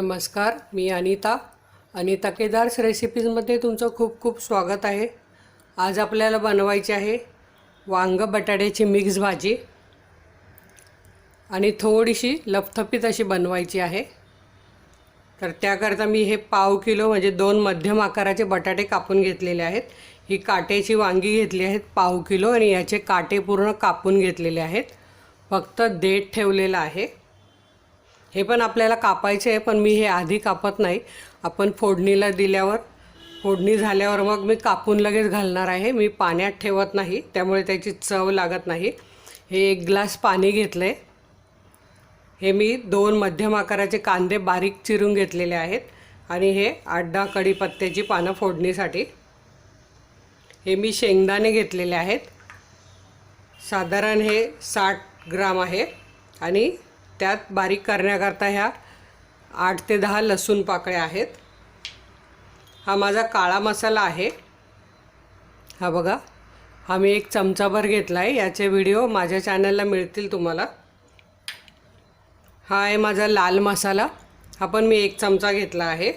नमस्कार मी अनिता. अनिता केदार्स रेसिपीजमध्ये तुमचं खूप खूप स्वागत आहे. आज आपल्याला बनवायची आहे वांग बटाट्याची मिक्स भाजी. आणि थोडीशी लपथपीत अशी बनवायची आहे. तर त्याकरता मी हे पाव किलो म्हणजे दोन मध्यम आकाराचे बटाटे कापून घेतलेले आहेत. ही काट्याची वांगी घेतली आहेत पाव किलो आणि याचे काटे पूर्ण कापून घेतलेले आहेत. फक्त देठ ठेवलेलं आहे. हे पण आपल्याला कापायचे आहे पण मी हे आधी कापत नाही. आपण फोडणीला दिल्यावर फोडणी झाल्यावर मग मी कापून लगेच घालणार आहे. मी पाण्यात ठेवत नाही त्यामुळे त्याची चव लागत नाही. हे एक ग्लास पाणी घेतलं आहे हे मी दोन मध्यम आकाराचे कांदे बारीक चिरून घेतलेले आहेत आणि हे आठ दहा कढीपत्त्याची पानं फोडणीसाठी. हे मी शेंगदाणे घेतलेले आहेत. साधारण हे साठ ग्राम आहे आणि त्यात बारीक करण्याकरता ह्या आठ ते दहा लसूण पाकळ्या आहेत. हा माझा काळा मसाला आहे. हा बघा हा मी एक चमचाभर घेतला आहे याचे व्हिडिओ माझ्या चॅनलला मिळतील तुम्हाला. हा आहे माझा लाल मसाला. हा पण मी एक चमचा घेतला आहे.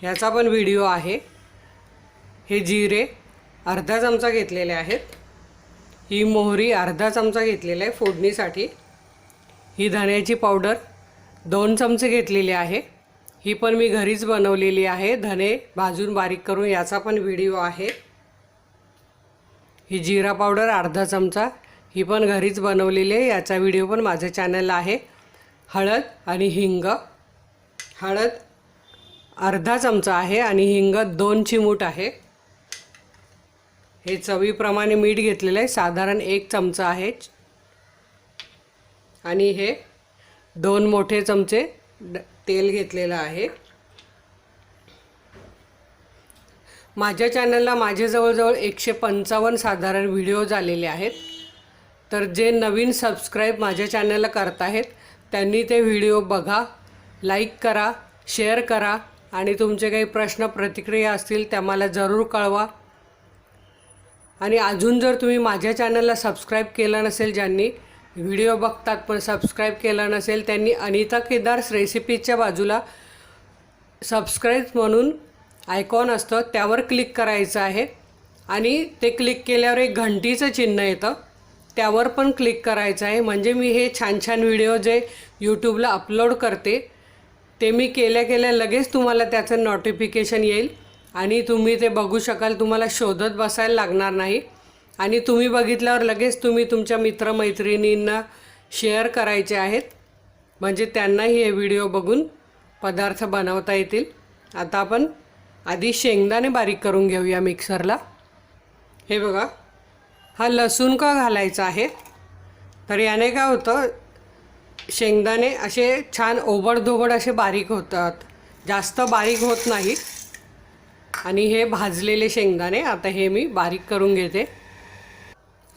ह्याचा पण व्हिडिओ आहे. हे जिरे अर्धा चमचा घेतलेले आहेत. ही मोहरी अर्धा चमचा घेतलेला आहे फोडणीसाठी. ही धण्याची पावडर दोन चमचे घेतलेली आहे. ही पण मी घरीच बनवलेली आहे. धने भाजून बारीक करून याचा पण व्हिडिओ आहे. ही जिरा पावडर अर्धा चमचा. ही पण घरीच बनवलेली आहे. याचा व्हिडिओ पण माझ्या चॅनलला आहे. हळद आणि हिंग. हळद अर्धा चमचा आहे आणि हिंग दोन चिमूट आहे. हे चवीप्रमाणे मीठ घेतलेलं आहे. साधारण एक चमचा आहे. आणि हे दोन मोठे चमचे ड तेल घेतलेलं आहे. माझ्या चॅनलला माझे जवळजवळ एकशे पंचावन्न साधारण व्हिडिओ झालेले आहेत. तर जे नवीन सबस्क्राईब माझ्या चॅनलला करत आहेत त्यांनी ते व्हिडिओ बघा लाईक करा शेअर करा आणि तुमचे काही प्रश्न प्रतिक्रिया असतील त्या मला जरूर कळवा. आणि अजून जर तुम्ही माझ्या चॅनलला सबस्क्राईब केलं नसेल ज्यांनी व्हिडिओ बघतात पण सबस्क्राईब केला नसेल त्यांनी अनिता केदार्स रेसिपीच्या बाजूला सबस्क्राईब म्हणून आयकॉन असतं त्यावर क्लिक करायचं आहे. आणि ते क्लिक केल्यावर एक घंटीचं चिन्ह येतं त्यावर पण क्लिक करायचं आहे. म्हणजे मी हे छान छान व्हिडिओ जे यूट्यूबला अपलोड करते ते मी केल्या केल्या लगेच तुम्हाला त्याचं नोटिफिकेशन येईल. आणि तुम्ही ते बघू शकाल तुम्हाला शोधत बसायला लागणार नाही. आणि तुम्ही बघितल्यावर लगेच तुम्ही तुमच्या मित्रमैत्रिणींना शेअर करायचे आहेत. म्हणजे त्यांनाही हे व्हिडिओ बघून पदार्थ बनवता येतील. आता आपण आधी शेंगदाणे बारीक करून घेऊया मिक्सरला. हे बघा हा लसूण का घालायचा आहे? तर याने काय होतं शेंगदाणे असे छान ओबडधोबड असे बारीक होतात. जास्त बारीक होत नाही आणि हे भाजलेले शेंगदाणे आता हे मी बारीक करून घेते.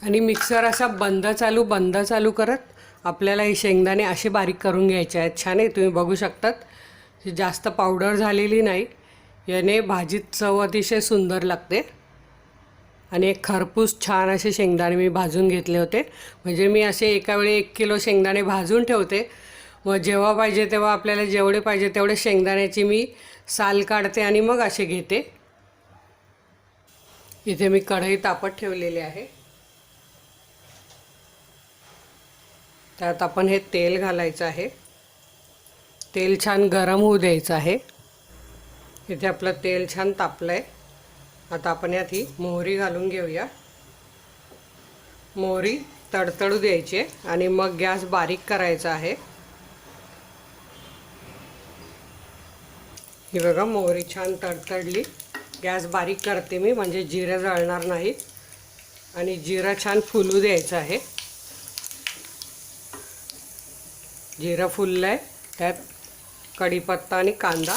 आणि मिक्सर असा बंद चालू बंद चालू करत आपल्याला हे शेंगदाणे असे बारीक करून घ्यायचे आहेत. छान आहे तुम्ही बघू शकतात. जास्त पावडर झालेली नाही. याने भाजीत चव अतिशय सुंदर लागते. आणि एक खरपूस छान असे शेंगदाणे मी भाजून घेतले होते. म्हणजे मी असे एका वेळी एक किलो शेंगदाणे भाजून ठेवते. मग जेव्हा पाहिजे तेव्हा आपल्याला जेवढे पाहिजे तेवढे शेंगदाण्याची मी साल काढते आणि मग असे घेते. इथे मी कढई तापत ठेवलेली आहे. त्यात आपण हे तेल घालायचं आहे. तेल छान गरम होऊ द्यायचं आहे. इथे आपलं तेल छान तापलं आहे आता आपण यात ही मोहरी घालून घेऊया. मोहरी तडतडू द्यायची आहे आणि मग गॅस बारीक करायचा आहे. ही बघा मोहरी छान तडतडली. गॅस बारीक करते मी म्हणजे जिरं जळणार नाही. आणि जिरं छान फुलू द्यायचं आहे. जिरं फुललं आहे त्यात कढीपत्ता आणि कांदा.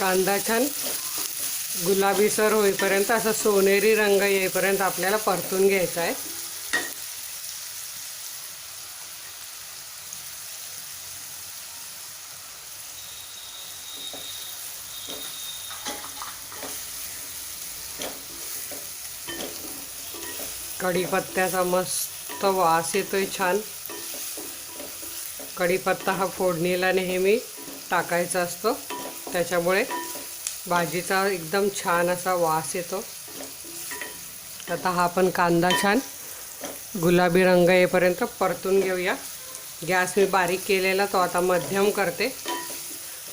कांदा छान गुलाबीसर होईपर्यंत असं सोनेरी रंग येईपर्यंत आपल्याला परतून घ्यायचा आहे. कढीपत्त्याचा मस्त वास येतोय छान. कढीपत्ता हा फोडणीला नेहमी टाकायचा असतो. त्याच्यामुळे भाजीचा एकदम छान असा वास येतो. आता हा पण कांदा छान गुलाबी रंग येईपर्यंत परतून घेऊया. गॅस मी बारीक केलेला तो आता मध्यम करते.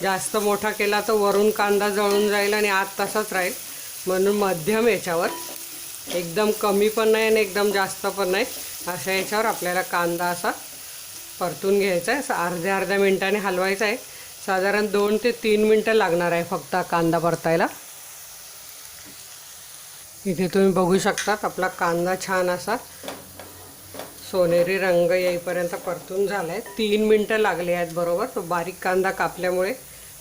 जास्त मोठा केला तर वरून कांदा जळून जाईल आणि आत तसाच राहील. म्हणून मध्यम याच्यावर एकदम कमी पण नाही आणि एकदम जास्त पण नाही. अशा याच्यावर आपल्याला कांदा असा परतून घ्यायचा आहे. असं अर्ध्या अर्ध्या मिनटाने हलवायचा आहे. साधारण दोन ते तीन मिनटं लागणार आहे फक्त कांदा परतायला. इथे तुम्ही बघू शकतात आपला कांदा छान असा सोनेरी रंग येईपर्यंत परतून झाला आहे तीन मिनटं लागले आहेत बरोबर. तो बारीक कांदा कापल्यामुळे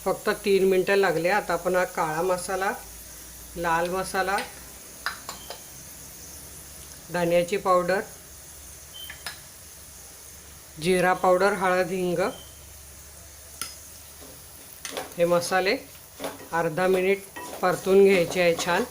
फक्त तीन मिनटं लागले आता आपण हा काळा मसाला लाल मसाला धन्याची पावडर जिरा पावडर हळद हिंग हे मसाले अर्धा मिनिट परतून घ्यायचे आहे छान.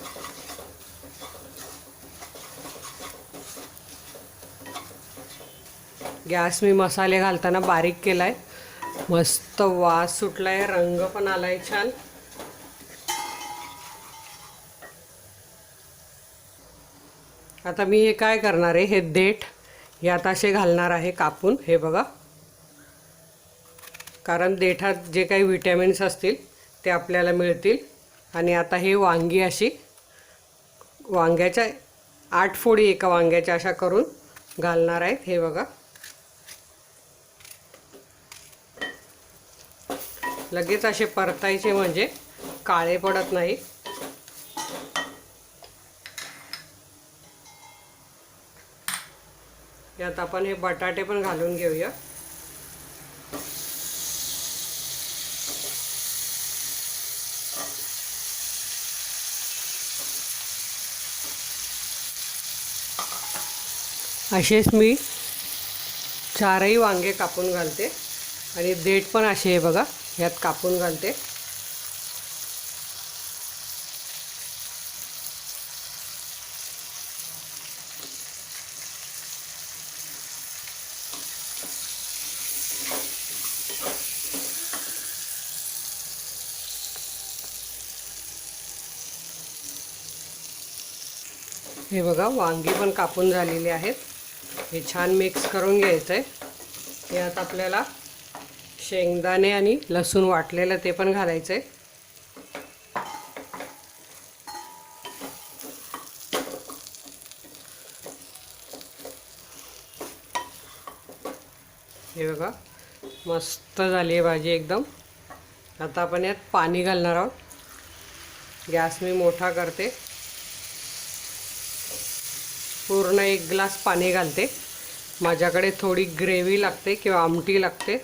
गॅस मी मसाले घालताना बारीक केला आहे मस्त वास सुटला आहे रंग पण आला आहे छान. आता मी हे काय करणार आहे? हे देठ यात असे घालणार आहे कापून. हे बघा. कारण देठात जे काही विटॅमिन्स असतील ते आपल्याला मिळतील. आणि आता हे वांगी अशी वांग्याच्या आठ फोडी एका वांग्याच्या अशा करून घालणार आहेत. हे बघा. लगेच असे परतायचे म्हणजे काळे पडत नाही. यात आपण हे बटाटे पण घालून घेऊया. असेच मी चारही वांगे कापून घालते. आणि देठ पण असे आहे बघा यात कापून घालते. हे बघा वांगी पण कापून झालेली आहेत. हे छान मिक्स करून घ्यायचं आहे यात आपल्याला शेंगदाणे आणि लसूण वाटलेलं ते पण घालायचं आहे हे बघा मस्त झाली आहे भाजी एकदम. आता आपण यात पाणी घालणार आहोत. गॅस मी मोठा करते. पूर्ण एक ग्लास पाणी घालते. माझ्याकडे थोडी ग्रेव्ही लागते किंवा आमटी लागते.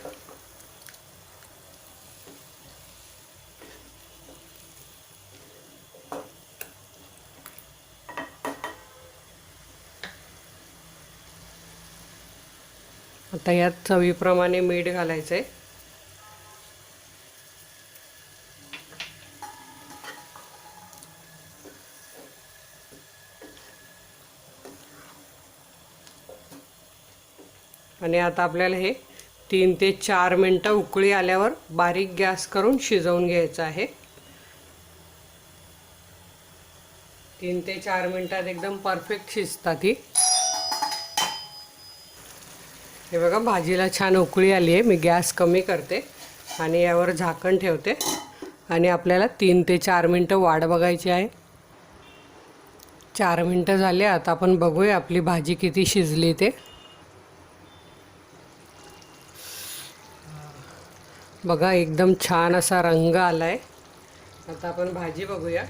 आता यात चवीप्रमाणे मीठ घालायचं आहे आणि आता आपल्याला हे तीन ते चार मिनटं उकळी आल्यावर बारीक गॅस करून शिजवून घ्यायचं आहे. तीन ते चार मिनटात एकदम परफेक्ट शिजतात ही. हे बघा भाजीला छान उकळी आली आहे. मी गॅस कमी करते आणि यावर झाकण ठेवते. आणि आपल्याला तीन ते चार मिनटं वाट बघायची आहे. चार मिनटं झाले आता आपण बघूया आपली भाजी किती शिजली ते. बघा एकदम छान असा रंग आला आहे आता आपण भाजी बघूया.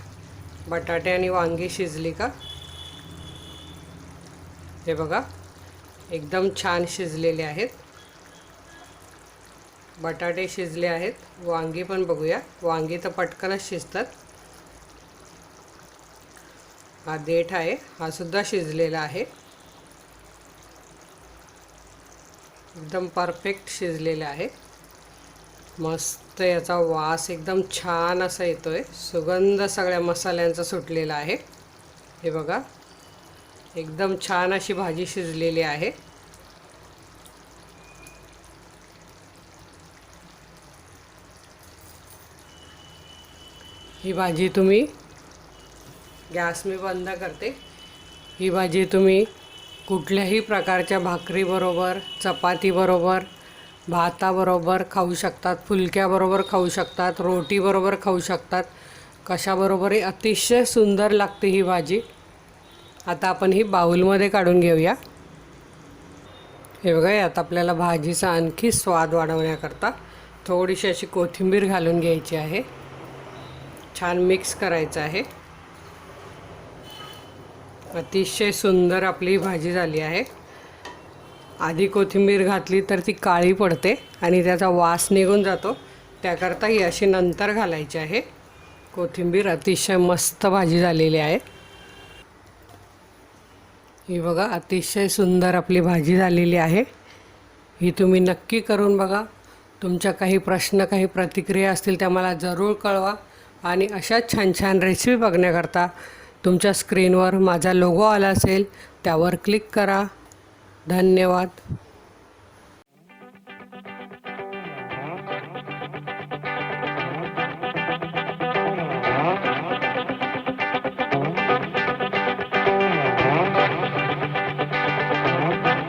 बटाटे आणि वांगी शिजली का? हे बघा एकदम छान शिजलेले आहेत. बटाटे शिजले आहेत. वांगी पण बघूया. वांगी तर पटकनच शिजतात. हा देठ आहे. हा सुद्धा शिजलेला आहे. एकदम परफेक्ट शिजलेला आहे. मस्त याचा वास एकदम छान असा येतो आहे सुगंध सगळ्या मसाल्यांचा सुटलेला आहे. हे बघा. एकदम छान अशी भाजी शिजलेली आहे. ही भाजी तुम्ही गॅस मी बंद करते. ही भाजी तुम्ही कुठल्याही प्रकारच्या भाकरीबरोबर चपातीबरोबर भाताबरोबर खाऊ शकतात फुलक्याबरोबर खाऊ शकतात रोटीबरोबर खाऊ शकतात. कशाबरोबरही अतिशय सुंदर लागते ही भाजी. आता आपण ही बाऊलमध्ये काढून घेऊया. हे बघा यात आपल्याला भाजीचा आणखी स्वाद वाढवण्याकरता थोडीशी अशी कोथिंबीर घालून घ्यायची आहे. छान मिक्स करायचं आहे. अतिशय सुंदर आपली भाजी झाली आहे. आधी कोथिंबीर घातली तर ती काळी पडते आणि त्याचा वास निघून जातो. त्याकरता ही अशी नंतर घालायची आहे. कोथिंबीर अतिशय मस्त भाजी झालेली आहे. ही बघा अतिशय सुंदर आपली भाजी झालेली आहे. ही तुम्ही नक्की करून बघा. तुमच्या काही प्रश्न काही प्रतिक्रिया असतील त्या मला जरूर कळवा. आणि अशाच छान छान रेसिपी बघण्याकरता तुमच्या स्क्रीनवर माझा लोगो आला असेल त्यावर क्लिक करा. धन्यवाद.